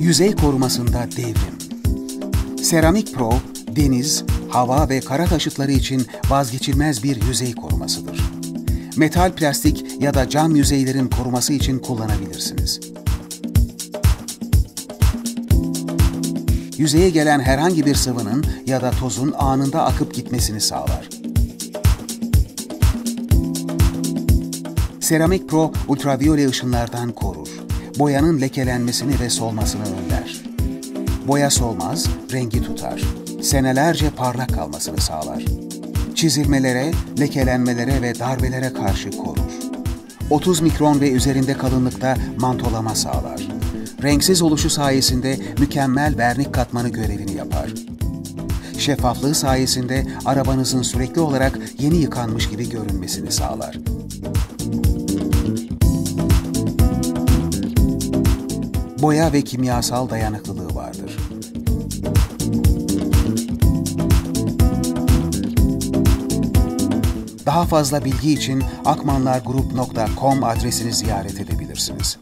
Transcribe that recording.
Yüzey korumasında devrim. Seramik Pro, deniz, hava ve kara taşıtları için vazgeçilmez bir yüzey korumasıdır. Metal, plastik ya da cam yüzeylerin koruması için kullanabilirsiniz. Yüzeye gelen herhangi bir sıvının ya da tozun anında akıp gitmesini sağlar. Seramik Pro ultraviyole ışınlardan korur. Boyanın lekelenmesini ve solmasını önler. Boya solmaz, rengi tutar. Senelerce parlak kalmasını sağlar. Çizilmelere, lekelenmelere ve darbelere karşı korur. 30 mikron ve üzerinde kalınlıkta mantolama sağlar. Renksiz oluşu sayesinde mükemmel vernik katmanı görevini yapar. Şeffaflığı sayesinde arabanızın sürekli olarak yeni yıkanmış gibi görünmesini sağlar. Boya ve kimyasal dayanıklılığı vardır. Daha fazla bilgi için akmanlargroup.com adresini ziyaret edebilirsiniz.